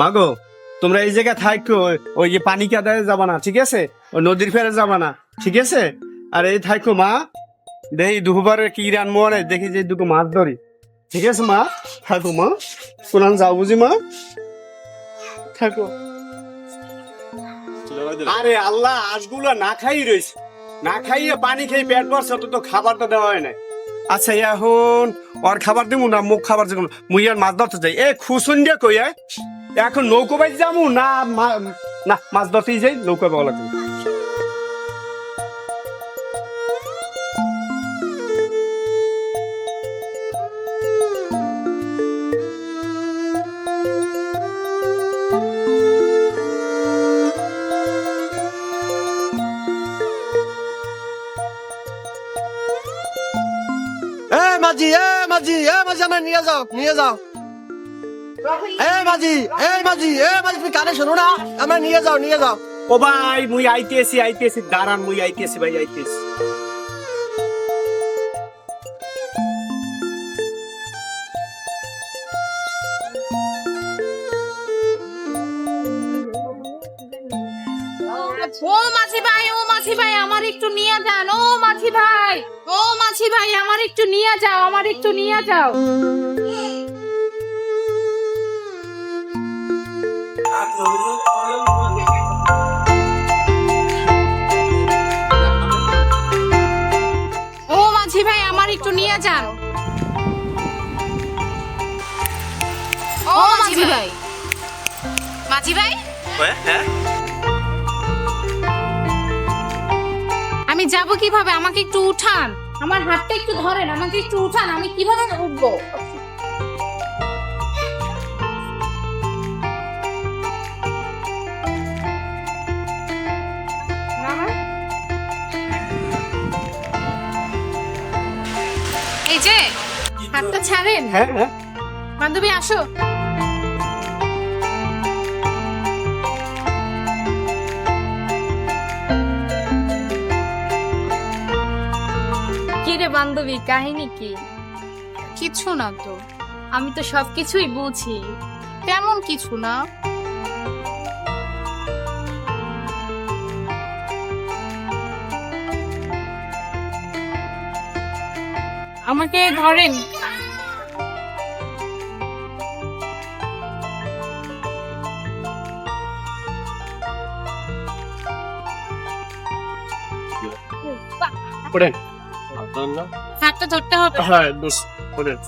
মাগো, তোমরা এই জায়গায় থাকো ওই যে পানি কাদায় যাবা না, ঠিক আছে? ওই নদীর ফেরে যাবা না, ঠিক আছে? আর এই থাকো মা দেখি দুবারে কি রান মরে, দেখি যে দুটো মাছ ধরি, ঠিক আছে মা? থাকো মা কোরআন যাও বুঝি মা? থাকো আরে আল্লাহ আজগুলো না খাই রয়েছে না খাইয়ে পানি খেয়ে পেট ভরছে তো তো খাবারটা দেওয়া হয় নাই। আচ্ছা এখন ওর খাবার দিব না, মুখ খাবার মুই আর মাছ ধরতে যাই এ, খুশুন দিয়ে কই? এখন নৌকো বাইতে যাব? না না, মাছ ধরতেই যাই নৌকা পাওয়া লাগবে। মাঝি, এ মাঝি এ মাঝি আমার নিয়ে যাও নিয়ে যাও। এ মাঝি এ মাঝি এ মাঝি তুমি কানে শোনো না। আমার নিয়ে যাও নিয়ে যাও। ও ভাই মুই আইতেছি আইতেছি। দাঁড়ান মুই আইতেছি ভাই আইতেছি। ও মাছি ভাই ও মাছি ভাই আমার একটু নিয়ে যান। ও মাছি ভাই ও মাছি ভাই আমার একটু নিয়ে যাও আমার একটু নিয়ে যাও। ও মাঝি ভাই আমার একটু নিয়ে যান। ও মাঝি ভাই। মাঝি ভাই? হ্যাঁ আমি যাব কীভাবে? আমাকে একটু উঠান। আমার হাতটা একটু ধরেন আমাকে একটু উঠান আমি কীভাবে উঠবো? হাতটা ছাড়েন। হ্যাঁ হ্যাঁ। বান্ধবী আসো। কি রে বান্ধবী কাহিনী কি? কিছু না তো। আমি তো সবকিছুই বুঝি। তেমন কিছু না। আমাকে ধরেন পড়েন। হাতটা ধরতে হবে। হ্যাঁ দোষ পড়েন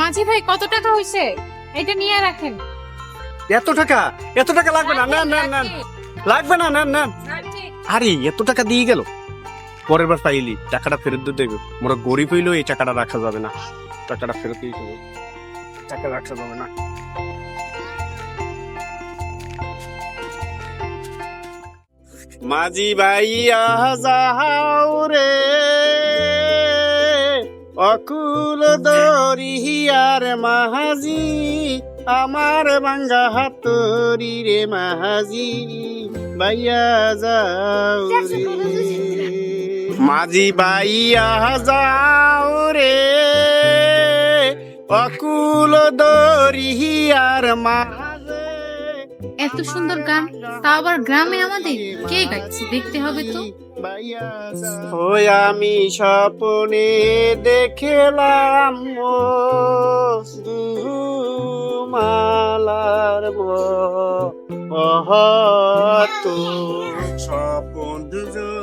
মাঝি ভাই কত টাকা হয়েছে এটা নিয়ে রাখেন। এত টাকা? এত টাকা লাগবে না না না না লাগবে না না না আরে এত টাকা দিয়ে গেল। পরের বার পাইলি, টাকাটা ফেরত দিতে দেবে। মোরা গরিব হইলেও এই টাকাটা রাখা যাবে না। টাকাটা ফেরত দিতে হবে টাকা রাখা যাবে না। মাঝি ভাইয়া, যাও রে। অকুল দরিয়ার মাহাজি, আমার বাঙ্গা হাতরি রে মাহাজি। ভাইয়া, যাও রে। মাঝি বাইয়া যাও রে। অকুল দরিয়ার মাহাজে এত সুন্দর গান তা আবার গ্রামে আমাদের? কে গাইছে? দেখতে হবে তো। ওই আমি স্বপ্নে দেখলাম মালার মহত স্বপন জ্যোতিটা হতো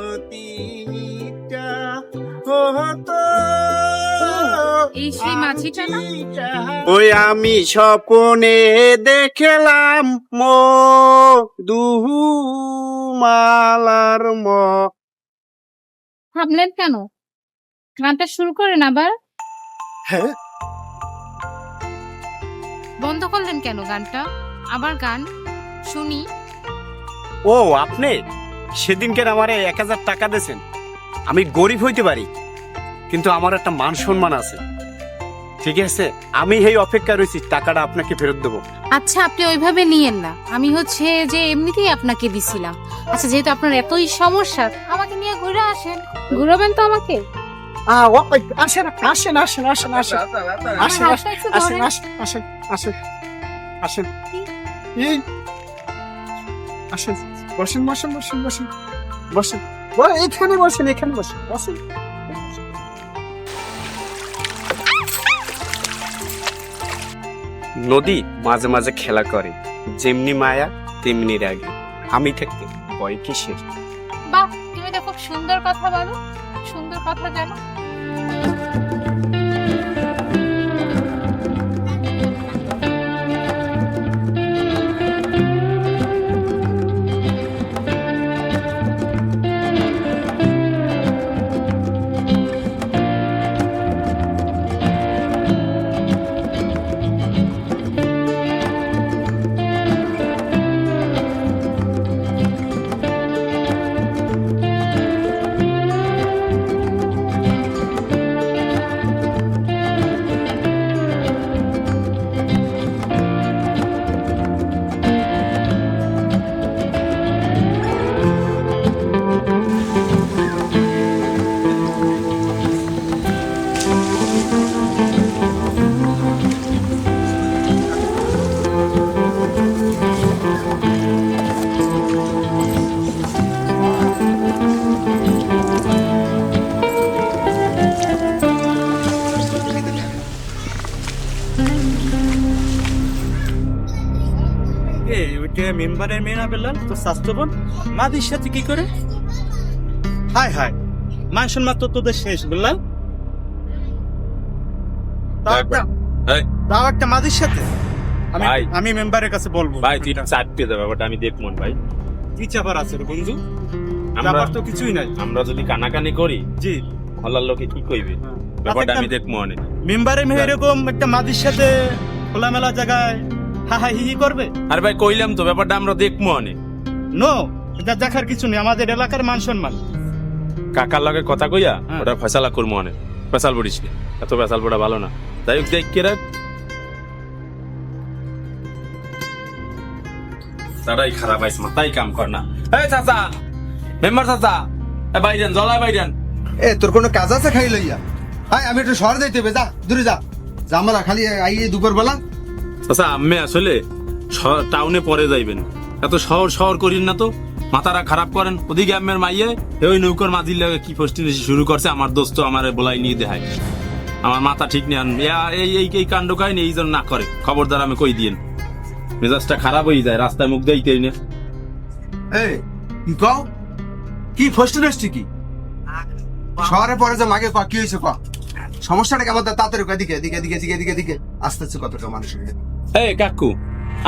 এই সেই মাঝিটা না? ওই আমি স্বপনে দেখলাম মো দুহু মালার ম। ভাবলেন কেন? গানটা শুরু করেন আবার? হ্যাঁ। বন্ধ করলেন কেন গানটা? আবার গান? শুনি। ও আপনি সেদিনকে আমারে এক হাজার টাকা দিয়েছেন। আমি গরিব হইতে পারি কিন্তু আমার একটা মান সম্মান আছে। ঠিক আছে? আমি এই অপেক্ষা রয়েছি টাকাটা আপনাকে ফেরত দেবো। আচ্ছা আপনি ওইভাবে নিয়েন না। আমি হচ্ছে যে এমনিতেই আপনাকে দিছিলাম। আচ্ছা যেহেতু আপনার এতই সমস্যা আমাকে নিয়ে ঘুরে আসেন। ঘুরাবেন তো আমাকে? আহ, আসেন আসেন আসেন আসেন আসেন। আসেন আমার আসেন হাতটা একটু আসেন আসেন আসেন আসেন আসেন। এই আসেন। বসেন বসেন বসেন বসেন। বসেন। এখানে বসেন এখানে বসেন বসেন। নদী মাঝে মাঝে খেলা করে যেমনি মায়া তেমনি রাগে। আমি থাকতে বয় কিসের? বাহ তুমি তো খুব সুন্দর কথা বলো সুন্দর কথা জানো। মেম্বারের মেয়ে না পেলাম তো স্বাস্থ্যবান মাদির সাথে কি করে? হাই হাই মান সম্মান তো তোদের শেষ বুঝলাম? তাও একটা-। মাদির সাথে? আমি আমি মেম্বারের কাছে বলব ভাই তুই দেবে ব্যাপারটা আমি দেখব ভাই। কি চাপার আছে বন্ধু? আমরা তো কিছুই নাই। আমরা যদি কানাকানি করি জি। হলার লোকে কি কইবে? ব্যাপারটা আমি দেখব অনেক মেম্বারের মেয়ে এরকম একটা মাদির সাথে খোলামেলা জায়গায় হা হা হি হি করবে? আরে ভাই কইলাম তো ব্যাপারটা আমরা দেখব অনেক নো এটা দেখার কিছু নেই আমাদের এলাকার মান সম্মান। কাকার লগে কথা কইয়া হ্যাঁ। ওটা ফয়সালা করব অনেক ফেসাল পড়িস নি। এত ফেসাল পড়া ভালো না। তাই হোক দেখ কে রাখ তারাই খারাপ আইস মাথায় কাম কর না। এই চাচা মেম্বার চাচা এ বাইরেন জলায় বাইরেন এ তোর কোনো কাজ আছে খাই লইয়া? হাই আমি একটু শহর যাইতে হবে যা দূরে যা। জামালা খালি আই দুপুর বেলা চাচা আমি আসলে টাউনে পরে যাইবেন। এত শহর শহর করিন না তো। মাথারা খারাপ করেন। ওদিকে আমের মাইয়ে ওই নৌকর মাঝির লাগে কি পোস্টিং শুরু করছে, আমার দোস্ত আমার বলাই নিয়ে দেখায়। আমার মাথা ঠিক নেই এই এই এই কাণ্ড কাহিনী এই জন্য না করে। খবরদার আমি কই দিয়েন। মেজাজটা খারাপ হয়ে যায়, রাস্তায় মুখ দেইতে না এই, কি কও? কি ফস্ট রেস্টি কি? শহরে পরে যে মাগে ক হয়েছে ক সমস্যাটা কেমন? তাড়াতাড়ি কয় দিকে দিকে দিকে দিকে দিকে দিকে আস্তে আস্তে কতটা মানুষের এই কাকু,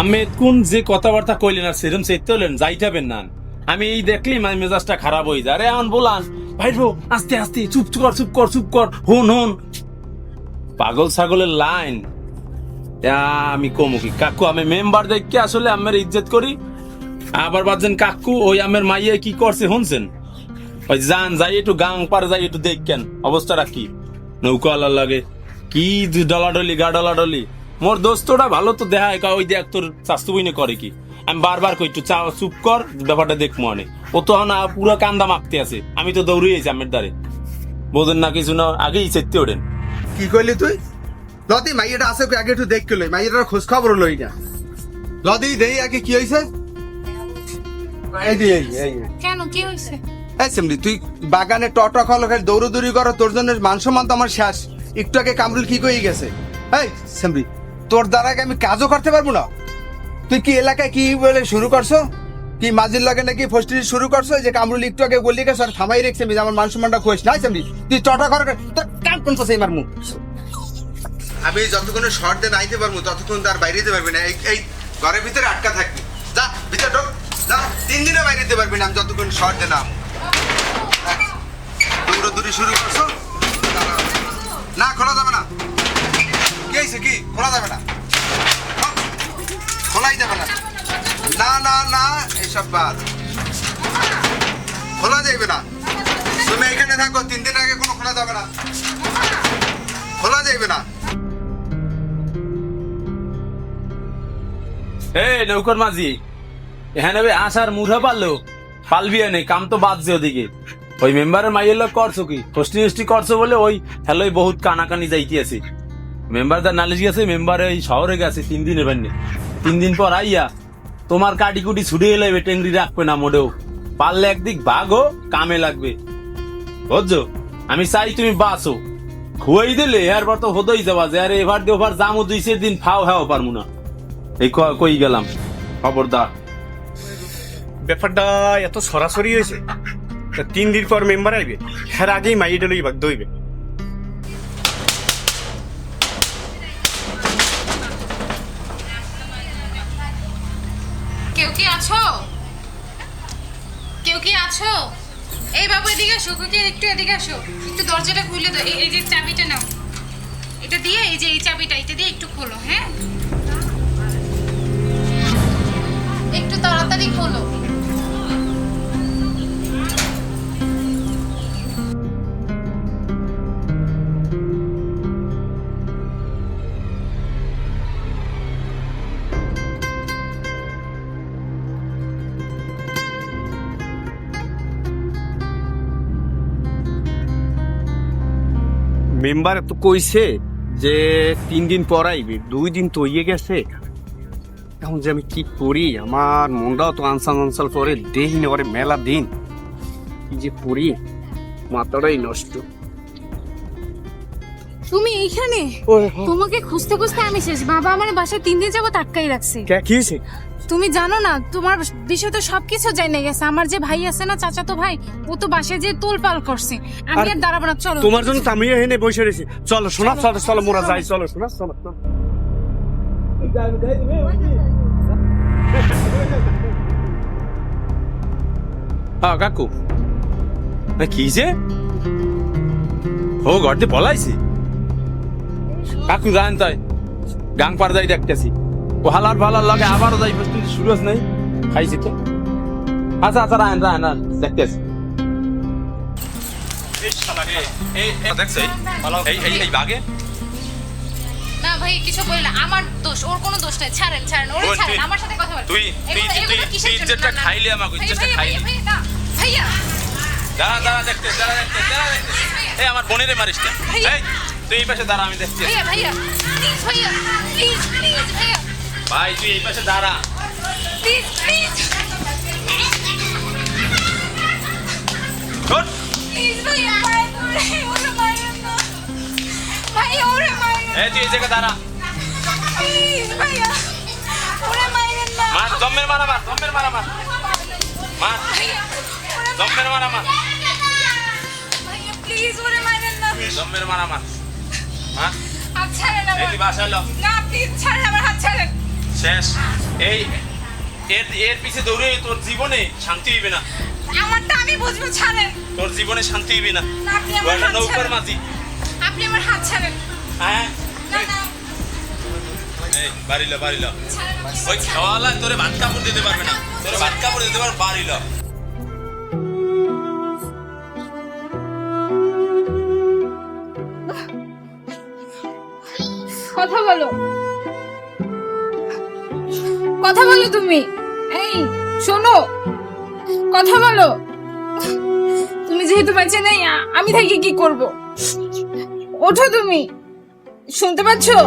আমি কোন যে কথাবার্তা কইলেন আর সেরম সেতে হলেন যাইটাবেন না। আমি এই দেখলি মানে মেজাজটা খারাপ হয়ে যায়। আরে এমন বলান, ভাই রো আস্তে আস্তে, চুপ কর চুপ কর চুপ কর, হন হন। পাগল ছাগলের লাইন। আমি কমু কি? কাকু, আমি মেম্বার দেখকে আসলে আমার ইজ্জত করি। আবার বাজেন কাকু, ওই আমের মাইয়ে কি করছে, শুনছেন? ওই যান, যাই একটু গাং পার, যাই একটু দেখকেন অবস্থাটা কি? নৌকা আলার লাগে। কি ডলাডলি গা ডলাডলি মোর দোস্তটা ভালো তো দেখায় কা ওই দেখ তোর স্বাস্থ্য বইনে করে কি? আমি বারবার কই একটু চা চুপ কর ব্যাপারটা দেখ মনে। ও তো না পুরো কান্দা মাপতে আছে। আমি তো দৌড়িয়েছি আমের দ্বারে। বোঝেন না কিছু না আগেই চেতে ওঠেন। কি কইলি তুই? লদি মাইয়াটা আছে কি আগে একটু দেখ কে লই মাইয়াটার খোঁজ খবর লই না। লদি দেই আগে কি হইছে? এই দি এই। কেন কি হয়েছে এই সিমলি তুই বাগানে টটা খালো খালি দৌড়দৌড়ি করো তোর জন্য মান সম্মান তো আমার শেষ। একটু আগে কামরুল কি কই গেছে? এই সিমলি তোর দ্বারা কি আমি কাজও করতে পারব না। তুই কি এলাকায় কি বলে শুরু করছ? কি মাঝির লাগে নাকি ফষ্টি শুরু করছ? যে কামরুল একটু আগে বললি গেছে আর থামাই রেখছে আমি আমার মান সম্মানটা খোঁজ নাই সিমলি তুই টটা কর তোর কাম কোন সেই মার মুখ আমি যতক্ষণ শর্ট দিয়ে নাইতে পারব, ততক্ষণ তার বাইরে যেতে পারবি না। এই এই ঘরের ভিতরে আটকা থাকবি। যা, ভিতরে ঢোক। যা, তিন দিনে বাইরে যেতে পারবি না, আমি যতক্ষণ শর্ট দিয়ে নাম দৌড়াদৌড়ি শুরু করছ। না, খোলা যাবে না। কি হয়েছে কি? খোলা যাবে না। হ্যাঁ, খোলাই যাবে না। না না না এইসব বাদ। খোলা না। তুমি এখানে থাকো, তিন দিন আগে কোনো খোলা যাবে না। খোলা না। এ নৌকর মাঝি, এখানে আসার মুঠা পারল। পালবি এনে, কাম তো বাদছে ওদিকে। ওই মেম্বারের মাইয়ের লোক করছ কি? হোস্টি হোস্টি করছ বলে ওই হ্যালোই বহুত কানাকানি যাইতে আছে মেম্বার তার নালিশ গেছে, মেম্বার এই শহরে গেছে, তিন দিন এবার নে। তিন দিন পর আইয়া তোমার কাটি কুটি ছুটে এলে টেংরি রাখবে না মোটেও। পারলে একদিক বাঘ ভাগো কামে লাগবে। বুঝছ? আমি চাই তুমি বাঁচো। খুয়াই দিলে এরপর তো হতই যাবা যে আরে এবার দিয়ে ওভার জামও দুই চার দিন ফাও হ্যাও পারমু না। এই কই গেলাম? খবরদার। ব্যাপারটা এত সরাসরি হয়েছে। তিন দিন পর মেম্বার আইবে। হ্যাঁ আগেই মাইয়ে ডেলই বাগ দইবে আছো? কেউ কি আছো? এই বাবু, এদিকে আসো কি একটু এদিকে আসো। একটু দরজাটা খুলে দাও। এই যে চাবিটা নাও। এটা দিয়ে, এই যে এই চাবিটা, এটা দিয়ে একটু খোলো হ্যাঁ? একটু তাড়াতাড়ি খোলো। মেম্বার তো কইছে যে তিন দিন পর আইবে দুই দিন তো ইয়ে গেছে। এখন যে আমি কি করি? আমার মনটাও তো আনসান আনসাল করে দেহি না মেলা দিন। কি যে করি? মাথাটাই নষ্ট। তুমি এইখানে? তোমাকে খুঁজতে খুঁজতে আমি শেষ বাবা আমার বাসায় তিন দিন যাব আটকাই রাখছে। কি হয়েছে তুমি জানো না তোমার বিষয় তো সবকিছু জানে গেছে। আমার যে ভাই আছে না চাচাতো ভাই ও তো বাসে যে তোলপাল করছে। আমি আর দাঁড়াবো না চলো। তোমার জন্য তো আমি এখানে বসে রয়েছি। চলো শোনা চলো চলো মোরা যাই চলো শোনা চলো কাকু কি যে? ও ঘর দিয়ে পলাইছি কাকু জান তাই। গাং পার যাই দেখতেছি। ও হালার ভালার লাগে আবারও যাই কিন্তু আছে নাই। খাইছি তো। আচ্ছা আচ্ছা রায়ন রায়ন রায়ন দেখতেছি। এই এই দেখছ? এই এই এই বাগে না ভাই কিছু আমার দোষ ওর কোনো দোষ নাই। ছাড়েন ছাড়েন ওরে ছাড়েন আমার সাথে কথা বলেন তুই- তুই- এগুলো- এগুলো তুই- কিসের তুই জন্য? ইজ্জতটা না, না। খাইলি আমাকে, ইজ্জতটা খাইলি। ভাইয়া, ভাইয়া, না, ভাইয়া। দাঁড়া দাঁড়া দেখতে দাঁড়া দেখতে দাঁড়া দেখতে। এই আমার বোনেরে মারিস না ভাইয়া। এই তুই এই পাশে দাঁড়া আমি দেখছি। ভাইয়া ভাইয়া। প্লিজ ভাইয়া প্লিজ প্লিজ ভাইয়া। ভাই তুই এই পাশে দাঁড়া। তুই এই জায়গায় দাঁড়া। মার দমের মারা মার দমের মারা মার। মার। দমের মারা। মার ভাইয়া প্লিজ ওরে মায়ের না। দমের মারা মার। হ্যাঁ? হাত ছাড়েন এই আমার। তুই বাসায় লো। না প্লিজ ছাড়েন আমার হাত ছাড়েন। শেষ। এই এর এর পিছে দৌড়ে তোর জীবনে শান্তি হইবে না। আমারটা আমি বুঝব ছাড়েন। তোর জীবনে শান্তি হইবে না। না আপনি আমার হাত নৌকার ছাড়েন। মাঝি। আপনি আমার হাত ছাড়েন। হ্যাঁ? না না। এই বাড়িল বাড়িল। ওই খাওয়ালা তোরে ভাত কাপড় দিতে পারবে না। তোরে ভাত কাপড় দিতে পারবে বাড়িল। কথা বলো। কথা বলো তুমি। এই, শোনো। কথা বলো। তুমি যেহেতু বেঁচে নেই আমি থাকি কি করব? ওঠো তুমি। শুনতে পাচ্ছো?